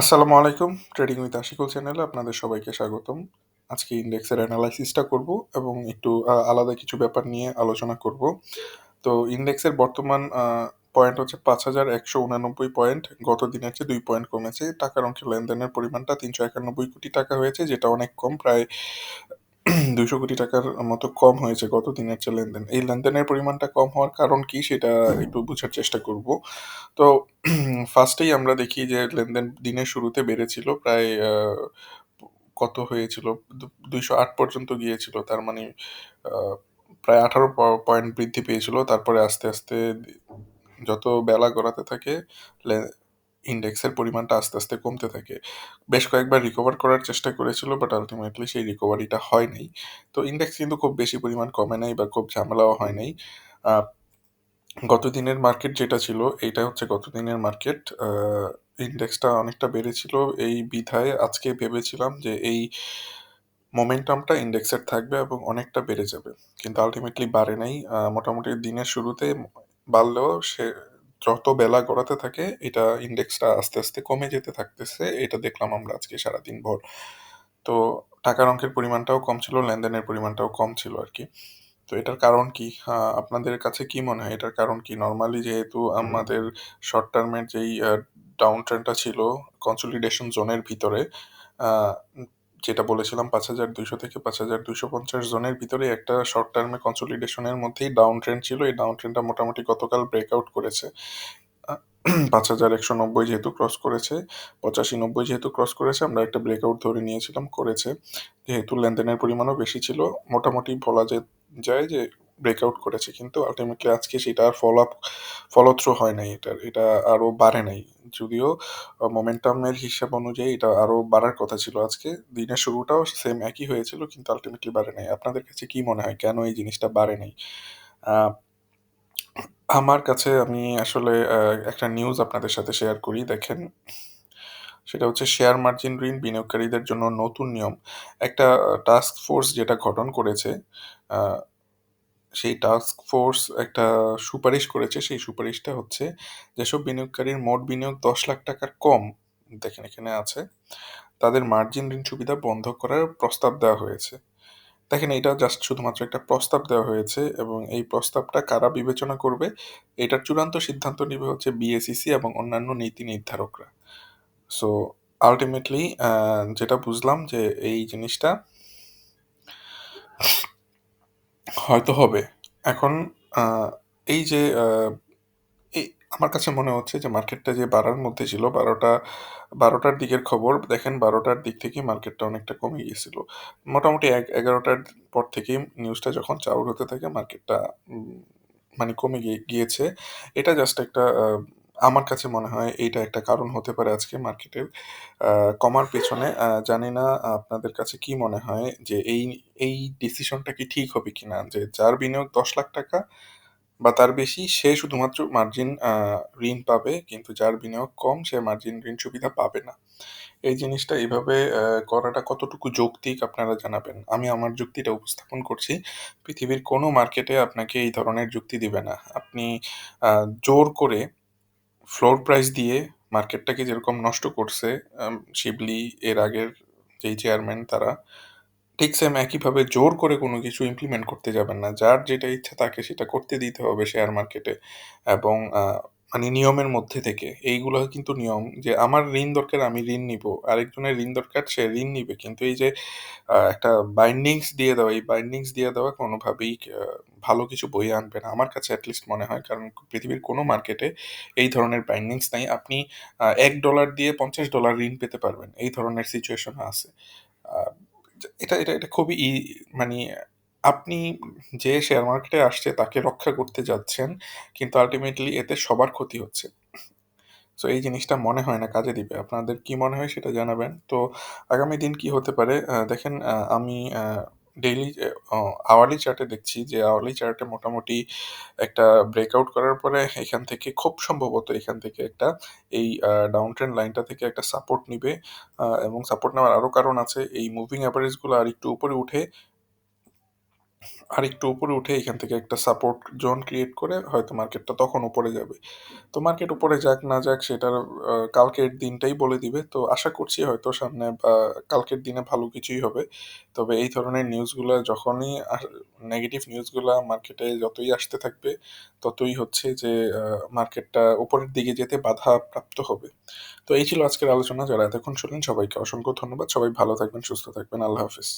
আসসালামু আলাইকুম trading with Ashikul চ্যানেলে আপনাদের সবাইকে স্বাগতম। আজকে ইন্ডেক্সের অ্যানালাইসিসটা করব এবং একটু আলাদা কিছু ব্যাপার নিয়ে আলোচনা করব। তো ইন্ডেক্সের বর্তমান পয়েন্ট হচ্ছে পাঁচ হাজার একশো উনানব্বই পয়েন্ট গত দিনের চেয়ে দুই পয়েন্ট কমেছে। টাকার অংশে লেনদেনের পরিমাণটা তিনশো একানব্বই কোটি টাকা হয়েছে, যেটা অনেক কম, প্রায় দুইশো কোটি টাকার মতো কম হয়েছে গত দিনের চেয়ে লেনদেন। এই লেনদেনের পরিমাণটা কম হওয়ার কারণ কি সেটা একটু বোঝার চেষ্টা করব। তো ফার্স্টেই আমরা দেখি যে লেনদেন দিনের শুরুতে বেড়েছিল, প্রায় কত হয়েছিল? দুইশো আট পর্যন্ত গিয়েছিল, তার মানে প্রায় আঠারো পয়েন্ট বৃদ্ধি পেয়েছিল। তারপরে আস্তে আস্তে, যত বেলা গড়াতে থাকে ইন্ডেক্সের পরিমাণটা আস্তে আস্তে কমতে থাকে। বেশ কয়েকবার রিকভার করার চেষ্টা করেছিল বাট আলটিমেটলি সেই রিকভারিটা হয় নাই। তো ইন্ডেক্স কিন্তু খুব বেশি পরিমাণ কমে নাই বা খুব ঝামেলাও হয় নাই। গত দিনের মার্কেট যেটা ছিল, এইটা হচ্ছে গত দিনের মার্কেট ইন্ডেক্সটা অনেকটা বেড়েছিল। এই বিধায় আজকে ভেবেছিলাম যে এই মোমেন্টামটা ইন্ডেক্সের থাকবে এবং অনেকটা বেড়ে যাবে। কিন্তু আলটিমেটলি বাড়ে নাই। মোটামুটি দিনের শুরুতে বাড়লেও সে যত বেলা গড়াতে থাকে এটা ইন্ডেক্সটা আস্তে আস্তে কমে যেতে থাকতেছে। এটা দেখলাম আমরা আজকে সারাদিন ভর। তো টাকার অঙ্কের পরিমাণটাও কম ছিল লেনদেনের পরিমাণটাও কম ছিল আর কি। তো এটার কারণ কি? আপনাদের কাছে কি মনে হয়? এটার কারণ কি? নর্মালি যেহেতু আমাদের শর্ট টার্মের যেই ডাউন ট্রেন্ডটা ছিল কনসলিডেশন জোনের ভিতরে যেটা বলেছিলাম পাঁচ হাজার দুইশো থেকে পাঁচ হাজার দুইশো পঞ্চাশ জনের ভিতরে একটা শর্ট টার্মে কনসোলিডেশনের মধ্যেই ডাউন ট্রেন্ড ছিল। এই ডাউন ট্রেন্ডটা মোটামুটি গতকাল ব্রেকআউট করেছে। পাঁচ হাজার একশো নব্বই যেহেতু ক্রস করেছে, পঁচাশি নব্বই যেহেতু ক্রস করেছে, আমরা একটা ব্রেকআউট ধরে নিয়েছিলাম করেছে। যেহেতু লেনদেনের পরিমাণও বেশি ছিল, মোটামুটি বলা যায় যায় যে ব্রেকআউট করেছে, কিন্তু আলটিমেটলি আজকে সেটা আর ফলো আপ ফলো থ্রু হয় নাই এটার, এটা আরও বাড়ে নাই। যদিও মোমেন্টামের হিসাব অনুযায়ী এটা আরও বাড়ার কথা ছিল আজকে। দিনের শুরুটাও সেম একই হয়েছিল, কিন্তু আলটিমেটলি বাড়ে নাই। আপনাদের কাছে কি মনে হয়, কেন এই জিনিসটা বাড়ে নাই? আমার কাছে আমি আসলে একটা নিউজ আপনাদের সাথে শেয়ার করি, দেখেন। সেটা হচ্ছে শেয়ার মার্জিন ঋণ বিনিয়োগকারীদের জন্য নতুন নিয়ম। একটা টাস্ক ফোর্স যেটা গঠন করেছে সেই টাস্ক ফোর্স একটা সুপারিশ করেছে, সেই সুপারিশটা হচ্ছে যেসব বিনিয়োগকারীর মোট বিনিয়োগ দশ লাখ টাকার কম দেখেন এখানে আছে, তাদের মার্জিন ঋণ সুবিধা বন্ধ করার প্রস্তাব দেওয়া হয়েছে। দেখেন এটা জাস্ট শুধুমাত্র একটা প্রস্তাব দেওয়া হয়েছে এবং এই প্রস্তাবটা কারা বিবেচনা করবে, এটার চূড়ান্ত সিদ্ধান্ত নেবে হচ্ছে বিএসইসি এবং অন্যান্য নীতি নির্ধারকরা। সো আলটিমেটলি যেটা বুঝলাম যে এই জিনিসটা হয়তো হবে। এখন এই যে এই আমার কাছে মনে হচ্ছে যে মার্কেটটা যে বাড়ার মধ্যে ছিল, বারোটা, বারোটার দিকের খবর, দেখেন বারোটার দিক থেকে মার্কেটটা অনেকটা কমে গিয়েছিল। মোটামুটি এক, এগারোটার পর থেকেই নিউজটা যখন চাউর হতে থাকে, মার্কেটটা মানে কমে গিয়ে, গিয়েছে। এটা জাস্ট একটা আমার কাছে মনে হয় এইটা একটা কারণ হতে পারে আজকে মার্কেটের। কমার পেছনে জানি না আপনাদের কাছে কি মনে হয় যে এই এই ডিসিশনটা কি ঠিক হবে কিনা? যে যার বিনিয়োগ দশ লাখ টাকা বা তার বেশি, সে শুধুমাত্র মার্জিন ঋণ পাবে, কিন্তু যার বিনিয়োগ কম, সে মার্জিন ঋণ সুবিধা পাবে না। এই জিনিসটা এইভাবে করাটা কতটুকু যৌক্তিক আপনারা জানাবেন? আমি আমার যুক্তিটা উপস্থাপন করছি, পৃথিবীর কোনো মার্কেটে আপনাকে এই ধরনের যুক্তি দিবে না। আপনি জোর করে ফ্লোর প্রাইস দিয়ে মার্কেটটাকে যেরকম নষ্ট করছে শিবলি, এর আগের যেই চেয়ারম্যান তারা, ঠিক সেম একইভাবে জোর করে কোনো কিছু ইমপ্লিমেন্ট করতে যাবেন না। যার যেটা ইচ্ছা তাকে সেটা করতে দিতে হবে শেয়ার মার্কেটে এবং মানে নিয়মের মধ্যে থেকে। এইগুলো কিন্তু নিয়ম যে, আমার ঋণ দরকার, আমি ঋণ নিব। আরেকজনের ঋণ দরকার, সে ঋণ নিবে। কিন্তু এই যে একটা বাইন্ডিংস দিয়ে দেওয়া, এই বাইন্ডিংস দিয়ে দেওয়া কোনোভাবেই ভালো কিছু বয়ে আনবে না। আমার কাছে অ্যাটলিস্ট মনে হয়, কারণ পৃথিবীর কোনো মার্কেটে এই ধরনের বাইন্ডিংস নাই। আপনি এক ডলার দিয়ে পঞ্চাশ ডলার ঋণ পেতে পারবেন। এই ধরনের সিচুয়েশন আছে। এটা এটা এটা খুবই ই মানে আপনি যে শেয়ার মার্কেটে আসছে তাকে রক্ষা করতে যাচ্ছেন, কিন্তু আলটিমেটলি এতে সবার ক্ষতি হচ্ছে। সো এই জিনিসটা মনে হয় না, কাজে দিবে। আপনাদের কি মনে হয় সেটা জানাবেন। তো, আগামী দিন কি হতে পারে? দেখেন আমি ডেইলি আওয়ারলি চার্টে দেখছি যে আওয়ারলি চার্টে মোটামুটি একটা ব্রেকআউট করার পরে এখান থেকে, খুব সম্ভবত এখান থেকে একটা, এই ডাউন ট্রেন্ড লাইনটা থেকে একটা সাপোর্ট নিবে। এবং সাপোর্ট নেওয়ার আরও কারণ আছে। এই মুভিং অ্যাভারেজগুলো আর একটু উপরে উঠে আরেকটু উপরে উঠে এখান থেকে একটা সাপোর্ট জোন ক্রিয়েট করে হয়তো মার্কেটটা তখন উপরে যাবে। তো মার্কেট উপরে যাক না যাক সেটার কালকের দিনটাই বলে দিবে। তো আশা করছি হয়তো সামনে, বা কালকের দিনে ভালো কিছুই হবে। তবে এই ধরনের নিউজগুলো যখনই নেগেটিভ নিউজগুলো মার্কেটে যতই আসতে থাকবে, ততই হচ্ছে যে মার্কেটটা উপরের দিকে যেতে বাধা প্রাপ্ত হবে। তো এই ছিল আজকের আলোচনা। যারা এতক্ষণ শুনলেন সবাইকে অসংখ্য ধন্যবাদ। সবাই ভালো থাকবেন, সুস্থ থাকবেন। আল্লাহ হাফিজ।